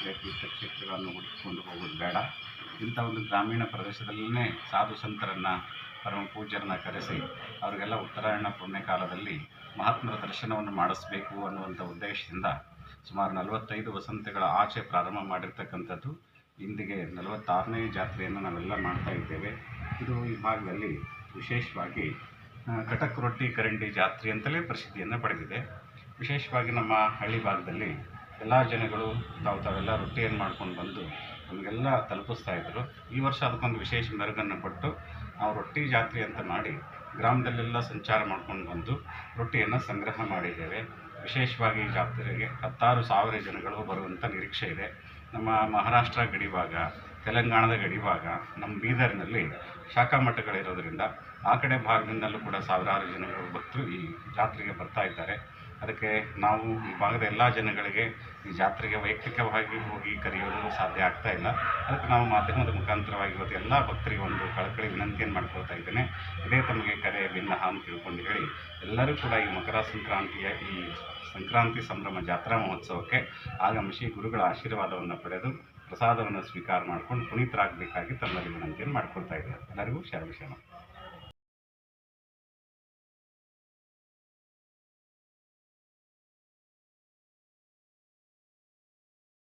ಕ್ಷೇತ್ರ ಕ್ಷೇತ್ರಗಳನ್ನು ಹುಡುಕಿಕೊಂಡು ಹೋಗೋದು ಬೇಡ. ಇಂಥ ಒಂದು ಗ್ರಾಮೀಣ ಪ್ರದೇಶದಲ್ಲೇ ಸಾಧು ಸಂತರನ್ನು, ಪರಮ ಪೂಜ್ಯರನ್ನ ಕರೆಸಿ ಅವರಿಗೆಲ್ಲ ಉತ್ತರಾಯಣ ಪುಣ್ಯಕಾಲದಲ್ಲಿ ಮಹಾತ್ಮರ ದರ್ಶನವನ್ನು ಮಾಡಿಸಬೇಕು ಅನ್ನುವಂಥ ಉದ್ದೇಶದಿಂದ ಸುಮಾರು ನಲವತ್ತೈದು ವಸಂತಗಳ ಆಚೆ ಪ್ರಾರಂಭ ಮಾಡಿರ್ತಕ್ಕಂಥದ್ದು. ಇಂದಿಗೆ ನಲವತ್ತಾರನೇ ಜಾತ್ರೆಯನ್ನು ನಾವೆಲ್ಲ ಮಾಡ್ತಾ ಇದ್ದೇವೆ. ಇದು ಈ ಭಾಗದಲ್ಲಿ ವಿಶೇಷವಾಗಿ ಕಟಕ್ ರೊಟ್ಟಿ ಕರಂಡಿ ಜಾತ್ರೆ ಅಂತಲೇ ಪ್ರಸಿದ್ಧಿಯನ್ನು ಪಡೆದಿದೆ. ವಿಶೇಷವಾಗಿ ನಮ್ಮ ಹಳ್ಳಿ ಭಾಗದಲ್ಲಿ ಎಲ್ಲ ಜನಗಳು ತಾವು ತಾವೆಲ್ಲ ರೊಟ್ಟಿಯನ್ನು ಮಾಡ್ಕೊಂಡು ಬಂದು ನಮಗೆಲ್ಲ ತಲುಪಿಸ್ತಾ ಇದ್ದರು ಈ ವರ್ಷ ಅದಕ್ಕೊಂದು ವಿಶೇಷ ಮೆರುಗನ್ನು ಕೊಟ್ಟು ನಾವು ರೊಟ್ಟಿ ಜಾತ್ರೆ ಅಂತ ಮಾಡಿ ಗ್ರಾಮದಲ್ಲೆಲ್ಲ ಸಂಚಾರ ಮಾಡ್ಕೊಂಡು ಬಂದು ರೊಟ್ಟಿಯನ್ನು ಸಂಗ್ರಹ ಮಾಡಿದ್ದೇವೆ. ವಿಶೇಷವಾಗಿ ಈ ಜಾತ್ರೆಗೆ ಹತ್ತಾರು ಸಾವಿರ ಜನಗಳು ಬರುವಂಥ ನಿರೀಕ್ಷೆ ಇದೆ. ನಮ್ಮ ಮಹಾರಾಷ್ಟ್ರ ಗಡಿಭಾಗ, ತೆಲಂಗಾಣದ ಗಡಿಭಾಗ, ನಮ್ಮ ಬೀದರ್ನಲ್ಲಿ ಶಾಖಾ ಮಠಗಳಿರೋದ್ರಿಂದ ಆ ಕಡೆ ಭಾಗದಿಂದಲೂ ಕೂಡ ಸಾವಿರಾರು ಜನಗಳು ಭಕ್ತರು ಈ ಜಾತ್ರೆಗೆ ಬರ್ತಾ ಇದ್ದಾರೆ. ಅದಕ್ಕೆ ನಾವು ಈ ಭಾಗದ ಎಲ್ಲ ಜನಗಳಿಗೆ ಈ ಜಾತ್ರೆಗೆ ವೈಯಕ್ತಿಕವಾಗಿ ಹೋಗಿ ಕರೆಯೋದು ಸಾಧ್ಯ ಆಗ್ತಾ ಇಲ್ಲ. ಅದಕ್ಕೆ ನಾವು ಮಾಧ್ಯಮದ ಮುಖಾಂತರವಾಗಿ ಇವತ್ತು ಎಲ್ಲ ಭಕ್ತರಿಗೆ ಒಂದು ಕಳಕಳಿ ವಿನಂತಿಯನ್ನು ಮಾಡ್ಕೊಳ್ತಾ ಇದ್ದೇನೆ. ಇದೇ ತಮಗೆ ಕರೆ ಭಿನ್ನಹ ಅಂತ ತಿಳ್ಕೊಂಡು ಹೇಳಿ, ಎಲ್ಲರೂ ಕೂಡ ಈ ಮಕರ ಸಂಕ್ರಾಂತಿಯ ಈ ಸಂಕ್ರಾಂತಿ ಸಂಭ್ರಮ ಜಾತ್ರಾ ಮಹೋತ್ಸವಕ್ಕೆ ಆಗಮಿಸಿ ಗುರುಗಳ ಆಶೀರ್ವಾದವನ್ನು ಪಡೆದು ಪ್ರಸಾದವನ್ನು ಸ್ವೀಕಾರ ಮಾಡ್ಕೊಂಡು ಪುನೀತರಾಗಬೇಕಾಗಿ ತಮ್ಮಲ್ಲಿ ವಿನಂತಿಯನ್ನು ಮಾಡ್ಕೊಳ್ತಾ ಇದ್ದಾರೆ ಎಲ್ಲರಿಗೂ ಶರಣ ಶರಣ.